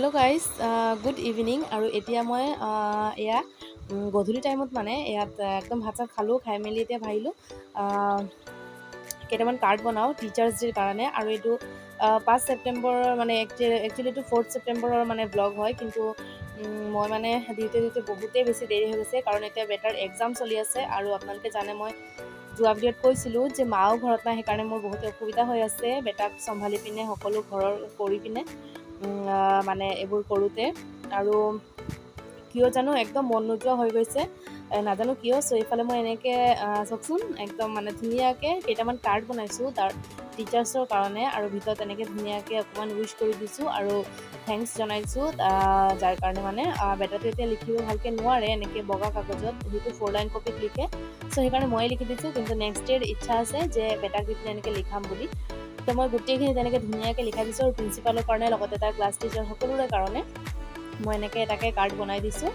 Hello guys good evening আৰু এতিয়া মই এয়া গধূলি টাইমত মানে ইয়াত একদম ভাত চাত খালোঁ খাই মেলি এতিয়া ভাবিলোঁ কেইটামান কাৰ্ড বনাওঁ টিচাৰ্ছ ডেৰ কাৰণে আৰু এইটো পাঁচ ছেপ্টেম্বৰৰ মানে একচুৱেলি এইটো ফ'ৰ্থ ছেপ্টেম্বৰৰ মানে ব্লগ হয় কিন্তু মই মানে দিওঁতে দিওঁতে বহুতেই বেছি দেৰি হৈ গৈছে কাৰণ এতিয়া বেটাৰ এক্সাম চলি আছে আৰু আপোনালোকে জানে মই যোৱা ভিডিঅ'ত কৈছিলোঁ যে মাও ঘৰত নাই সেইকাৰণে মোৰ বহুতে অসুবিধা হৈ আছে বেটাক চম্ভালি পিনে সকলো ঘৰৰ কৰি পিনে মানে এইবোৰ কৰোঁতে। আৰু কিয় জানো, একদম মন নোযোৱা হৈ গৈছে। নাজানো কিয়, চ' এইফালে মই এনেকৈ চাওকচোন, একদম মানে ধুনীয়াকৈ কেইটামান কাৰ্ড বনাইছোঁ তাৰ টিচাৰ্ছৰ কাৰণে আৰু ভিতৰত এনেকৈ ধুনীয়াকৈ অকণমান উইচ কৰি দিছোঁ আৰু থেংকছ জনাইছোঁ যাৰ কাৰণে মানে বেটাটো এতিয়া লিখিব ভালকৈ নোৱাৰে, এনেকৈ বগা কাগজত সেইটো ফ'ৰ লাইন কপিত লিখে। চ' সেইকাৰণে ময়ে লিখি দিছোঁ, কিন্তু নেক্সট ডেৰ ইচ্ছা আছে যে বেটাক দি পিনে এনেকৈ লিখাম বুলি। তো মই গোটেইখিনি তেনেকৈ ধুনীয়াকৈ লিখাই দিছোঁ আৰু প্ৰিন্সিপালৰ কাৰণে লগতে তাৰ ক্লাছ টিচাৰ সকলোৰে কাৰণে মই এনেকৈ এটাকে কাৰ্ড বনাই দিছোঁ।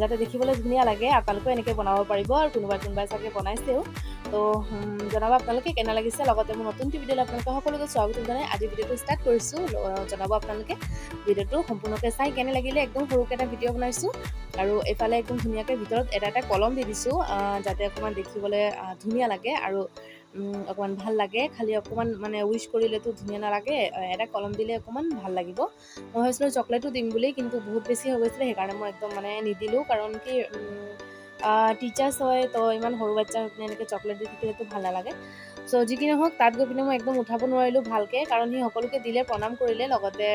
যাতে দেখিবলৈ ধুনীয়া লাগে আপোনালোকেও এনেকৈ বনাব পাৰিব আৰু কোনোবাই কোনোবাই চাগে বনাইছেও। তো জনাব আপোনালোকে কেনে লাগিছে? লগতে মোৰ নতুনটি ভিডিঅ'লৈ আপোনালোকে সকলোকে স্বাগতম জনাই। আজি ভিডিঅ'টো ষ্টাৰ্ট কৰিছোঁ। জনাব আপোনালোকে ভিডিঅ'টো সম্পূৰ্ণকৈ চাই কেনে লাগিলে। একদম সৰুকৈ এটা ভিডিঅ' বনাইছোঁ আৰু এইফালে একদম ধুনীয়াকৈ ভিতৰত এটা এটা কলম দি দিছোঁ যাতে অকণমান দেখিবলৈ ধুনীয়া লাগে আৰু অকণমান ভালো লাগে। খালি অকণমান মানে উইচ কৰিলেতো ধুনীয়া নালাগে। এটা কলম দিলে অকণমান ভালো লাগিব। মই ভাবিছিলোঁ চকলেটো দিম বুলি, কিন্তু বহুত বেছি হৈ গৈছিলে, সেইকাৰণে মই একদম মানে নিদিলোঁ। কাৰণ কি টিচাৰ্ছ হয়, তো ইমান সৰু বাচ্ছাক এনেকৈ চকলেট দি থাকিলেতো ভালো নালাগে। চ' যি কি নহওক, তাত গৈ পিনে মই একদম উঠাব নোৱাৰিলোঁ ভালকৈ। কাৰণ সি সকলোকে দিলে, প্ৰণাম কৰিলে, লগতে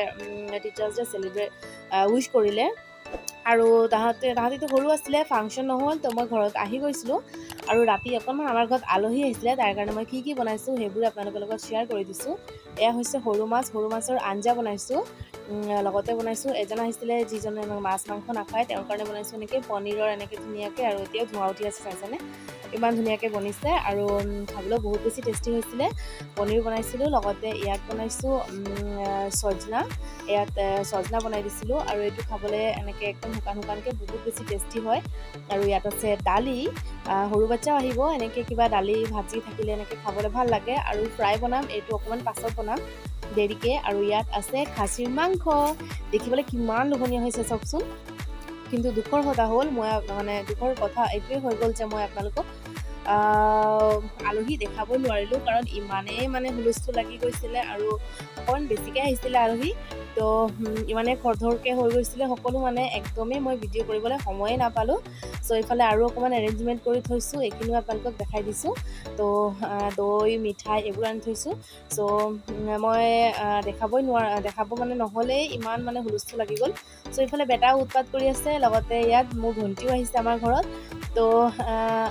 টিচাৰ্ছ ডে চেলিব্ৰেট উইচ কৰিলে। আৰু তাহাঁতে, তাহাঁতিতো সৰু আছিলে ফাংচন নহ'ল, তো মই ঘৰত আহি গৈছিলোঁ। আৰু ৰাতি অকণমান আমাৰ ঘৰত আলহী আহিছিলে তাৰ কাৰণে মই কি কি বনাইছোঁ সেইবোৰ আপোনালোকৰ লগত শ্বেয়াৰ কৰি দিছোঁ। এয়া হৈছে সৰু মাছ সৰু মাছৰ আঞ্জা বনাইছোঁ। লগতে বনাইছোঁ এজন আহিছিলে যিজনে মাছ মাংস নাখায় তেওঁৰ কাৰণে বনাইছোঁ এনেকৈ পনীৰৰ এনেকৈ ধুনীয়াকৈ আৰু এতিয়াও ধোঁৱা উঠি আছে চাইছেনে? ইমান ধুনীয়াকৈ বনিছে আৰু উম, খাবলৈও বহুত বেছি টেষ্টি হৈছিলে। পনীৰ বনাইছিলোঁ লগতে ইয়াত বনাইছোঁ ছজনা ইয়াত ছজনা বনাই দিছিলোঁ আৰু এইটো খাবলৈ এনেকৈ একদম শুকান শুকানকৈ বহুত বেছি টেষ্টি হয়। আৰু ইয়াত আছে দালি সৰু বাচ্ছাও আহিব এনেকৈ কিবা দালি ভাজি থাকিলে এনেকৈ খাবলৈ ভাল লাগে। আৰু ফ্ৰাই বনাম এইটো অকণমান পাছত বনাম দেৰিকৈ। আৰু ইয়াত আছে খাচীৰ মাংস। দেখিবলৈ কিমান লোভনীয় হৈছে চাওকচোন। কিন্তু দুখৰ কথা হ'ল মই মানে দুখৰ কথা এইটোৱে হৈ গ'ল যে মই আপোনালোকক আলহী দেখাবই নোৱাৰিলোঁ কাৰণ ইমানেই মানে হুলস্থুল লাগি গৈছিলে আৰু অকণমান বেছিকৈ আহিছিলে আলহী। তো উম, ইমানে খৰধৰকৈ হৈ গৈছিলে সকলো মানে একদমেই মই ভিডিঅ' কৰিবলৈ সময়ে নাপালোঁ। চ' এইফালে আৰু অকণমান এৰেঞ্জমেণ্ট কৰি থৈছোঁ এইখিনিও আপোনালোকক দেখাই দিছোঁ। তো দৈ মিঠাই এইবোৰ আনি থৈছোঁ। চ' মই দেখাবই নোৱাৰা দেখাব মানে নহ'লেই ইমান মানে হুলস্থুল লাগি গ'ল। চ' এইফালে বেটাও উৎপাত কৰি আছে লগতে ইয়াত মোৰ ভণ্টিও আহিছে আমাৰ ঘৰত। তো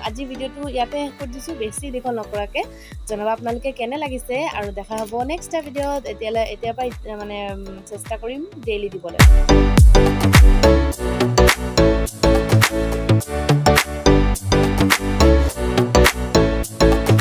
আজি ভিডিঅ'টো ইয়াতে শেষ কৰি দিছোঁ বেছি দীঘল নকৰাকৈ। জনাব আপোনালোকে কেনে লাগিছে আৰু দেখা হ'ব নেক্সট ভিডিঅ'ত এতিয়ালৈ, এতিয়াৰ পৰা মানে চেষ্টা কৰিম ডেইলি দিবলৈ।